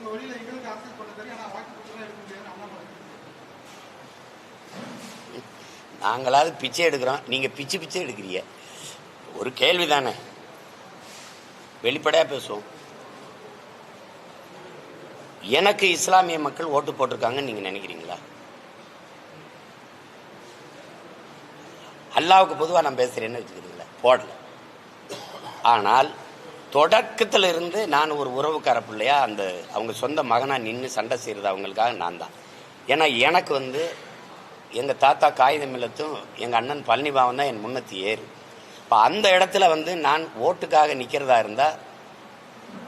உங்க வழியில எங்களுக்கு அரசியல் பண்ண தெரியும். ஆனா வாக்கு கொடுத்துலாம் எடுக்க முடியாது நாங்களாவது பிச்சை எடுக்கிறோம். நீங்க பிச்சு பிச்சை எடுக்கிறீங்க. ஒரு கேள்வி தானே. வெளிப்படையா பேசுவோம். எனக்கு இஸ்லாமிய மக்கள் ஓட்டு போட்டிருக்காங்கன்னு நீங்க நினைக்கிறீங்களா? அல்லாவுக்கு பொதுவாக நான் பேசுறேன்னு வச்சுக்கிறீங்களா? போடல. ஆனால் தொடக்கத்துல இருந்து நான் ஒரு உறவுக்கார பிள்ளையா அந்த அவங்க சொந்த மகனா நின்று சண்டை செய்யறது அவங்களுக்காக நான் தான். ஏன்னா எனக்கு வந்து எங்க தாத்தா காகிதம் இல்லத்தும் எங்க அண்ணன் பழனிபாவன் தான் என் முன்னத்தி ஏறு. இப்போ அந்த இடத்துல வந்து நான் ஓட்டுக்காக நிக்கிறதா இருந்தா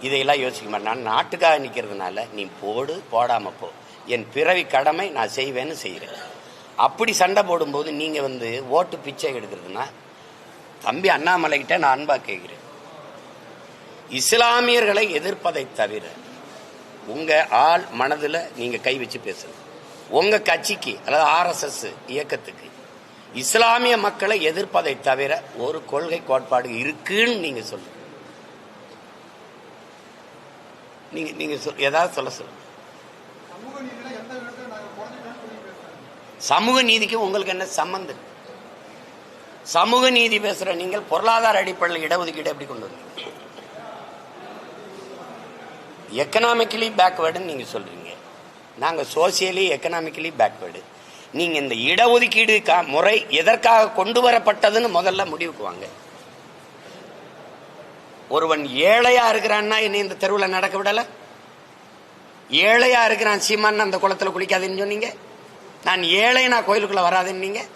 இதையெல்லாம் யோசிக்க மாட்டேன். நான் நாட்டுக்காக நிக்கிறதுனால நீ போடு போடாம போ. என் பிறவி கடமை நான் செய்வேன்னு செய்கிறேன் அப்படி சண்டை போடும்போது நீங்க வந்து ஓட்டு பிச்சை எடுக்கிறதுனா தம்பி அண்ணாமலைக்கிட்ட நான் அன்பா கேட்கிறேன் இஸ்லாமியர்களை எதிர்ப்பதை தவிர உங்க ஆள் மனதில் நீங்க கை வச்சு பேசணும். உங்க கட்சிக்கு அதாவது ஆர்எஸ்எஸ் இயக்கத்துக்கு இஸ்லாமிய மக்களை எதிர்ப்பதை தவிர ஒரு கொள்கை கோட்பாடு இருக்குன்னு நீங்க சொல்லுங்கள் நீங்க நீங்க சொல் ஏதாவது சொல்ல சொல்லுங்கள் சமூக நீதிக்கு உங்களுக்கு என்ன சம்பந்தம்? சமூக நீதி பேசுற நீங்கள் பொருளாதார அடிப்படையில் இடஒதுக்கீடு எப்படி கொண்டு வந்தீங்க? எக்கனாமிக்கலி பேக்வேர்டுன்னு நீங்கள் சொல்கிறீங்க நாங்கள் சோசியலி எக்கனாமிக்கலி பேக்வேர்டு நீங்கள் இந்த இடஒதுக்கீடு கா- முறை எதற்காக கொண்டு வரப்பட்டதுன்னு முதல்ல முடிவுக்கு வாங்க. ஒருவன் ஏழையாக இருக்கிறான்னா என்னை இந்த தெருவில் நடக்க விடலை? ஏழையாக இருக்கிறான் சீமான் அந்த குளத்தில் குளிக்காதுன்னு சொன்னீங்க? நான் ஏழை நான் கோயிலுக்குள்ளே வராதுன்னு நீங்கள்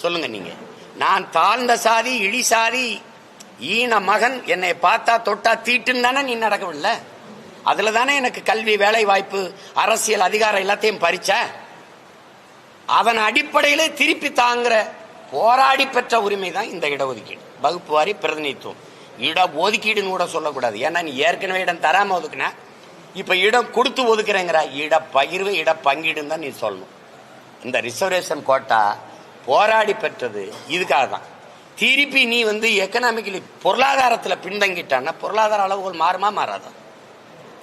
சொல்லுங்கள் நீங்கள் நான் தாழ்ந்த சாதி இழி சாதி ஈன மகன் என்னை பார்த்தா தொட்டா தீட்டுன்னு தானே நீ நடக்கவில்லை அதுல தானே எனக்கு கல்வி வேலை வாய்ப்பு அரசியல் அதிகாரம் எல்லாத்தையும் பறிச்ச? அதன் அடிப்படையில் திருப்பி தாங்குற போராடி பெற்ற உரிமை தான் இந்த இடஒதுக்கீடு. வகுப்பு வாரி பிரதிநிதித்துவம். இட ஒதுக்கீடுன்னு கூட சொல்லக்கூடாது. ஏன்னா நீ ஏற்கனவே இடம் தராம ஒதுக்குன. இப்ப இடம் கொடுத்து ஒதுக்குறேங்கிற இட பகிர்வு இட பங்கீடுன்னு தான் நீ சொல்லணும். இந்த ரிசர்வேஷன் கோட்டா போராடி பெற்றது இதுக்காக தான். திருப்பி நீ வந்து எக்கனாமிக்கலி பொருளாதாரத்தில் பின்தங்கிட்டான்னா பொருளாதார அளவுகள் மாறுமா மாறாதான்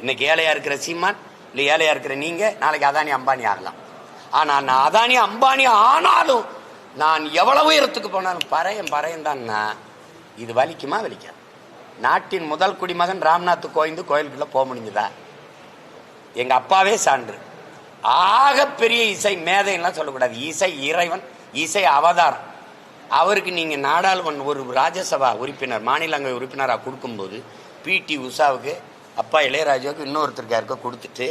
இன்னைக்கு ஏழையா இருக்கிற சீமான் இல்லை ஏழையா இருக்கிற நீங்க நாளைக்கு அதானி அம்பானி ஆகலாம். ஆனா நான் அதானி அம்பானி ஆனாலும் நான் எவ்வளவு உயரத்துக்கு போனாலும் பறையன் பறையன் தான்னா இது வலிக்குமா? வலிக்காது. நாட்டின் முதல் குடிமகன் ராம்நாத் கோவிந்து கோயிலுக்குள்ள போக முடிஞ்சதா? எங்க அப்பாவே சான்று. ஆக பெரிய இசை மேதைலாம் சொல்லக்கூடாது. இசை இறைவன் இசை அவதாரம். அவருக்கு நீங்க நாடாளுமன்ற ஒரு ராஜ்யசபா உறுப்பினர் மாநிலங்கள் உறுப்பினராக கொடுக்கும்போது பிடி உஷாவுக்கு அப்பா இளையராஜாவுக்கு இன்னொருத்தருக்கு யாருக்கோ கொடுத்துட்டு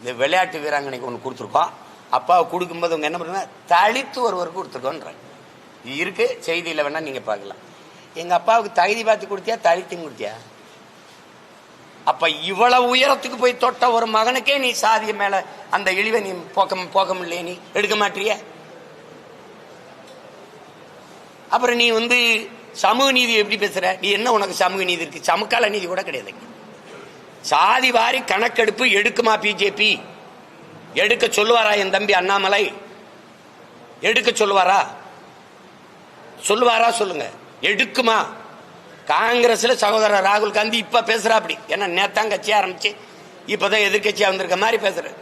இந்த விளையாட்டு வீராங்கனைக்கு ஒன்று கொடுத்துருக்கோம். அப்பாவை கொடுக்கும்போது அவங்க என்ன பண்ணுறாங்க தளித்து ஒருவருக்கு கொடுத்துருக்கோன்றாங்க. இருக்குது இருக்கு செய்தியில் வேணால் நீங்கள் பார்க்கலாம். எங்கள் அப்பாவுக்கு தகுதி பார்த்து கொடுத்தியா? தளித்தும் கொடுத்தியா? அப்போ இவ்வளவு உயரத்துக்கு போய் தொட்ட ஒரு மகனுக்கே நீ சாதிய மேலே அந்த இழிவை நீ போக்க போக முடியல நீ? எடுக்க மாட்டிய? அப்புறம் நீ வந்து சமூக நீதி எப்படி பேசுகிற நீ என்ன உனக்கு சமூக நீதி இருக்கு? சமக்கால நீதி கூட கிடையாது சாதி வாரி கணக்கெடுப்பு எடுக்குமா பிஜேபி? எடுக்க சொல்லுவாரா என் தம்பி அண்ணாமலை? எடுக்க சொல்லுவாரா? சொல்லுவாரா சொல்லுங்க. எடுக்குமா? காங்கிரஸ்ல சகோதரர் ராகுல் காந்தி இப்ப பேசுறா அப்படி. ஏன்னா நேத்தான் கட்சி ஆரம்பிச்சு இப்பதான் எதிர்கட்சியா வந்திருக்க மாதிரி பேசுற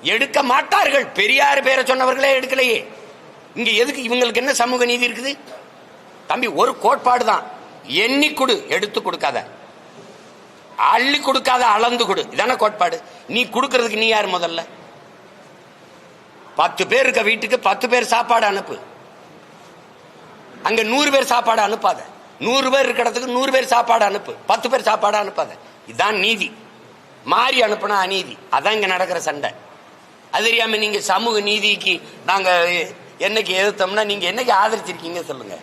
எடுக்க மாட்டார்கள். பெரியார் பேரை சொன்னவர்களே எடுக்கலையே. இங்க எதுக்கு இவங்களுக்கு என்ன சமூக நீதி இருக்குது? தம்பி ஒரு கோட்பாடு தான். எண்ணி கொடு எடுத்து கொடுக்காத. அள்ளி கொடுக்காத அளந்து கொடு. இதான கோட்பாடு. நீ கொடுக்கறதுக்கு நீ யார் முதல்ல? பத்து பேர் இருக்க வீட்டுக்கு பத்து பேர் சாப்பாடு அனுப்பு. அங்க நூறு பேர் சாப்பாடு அனுப்பாத. நூறு பேர் இருக்கிற இடத்துக்கு நூறு பேர் சாப்பாடு அனுப்பு. பத்து பேர் சாப்பாடு அனுப்பாத. இதுதான் நீதி. மாறி அனுப்புனா அநீதி. அதான் இங்க நடக்கிற சண்டை. அது தெரியாம நீங்க சமூக நீதிக்கு நாங்க என்னைக்கு எதிர்த்தோம்னா நீங்க என்னைக்கு ஆதரிச்சிருக்கீங்க சொல்லுங்க.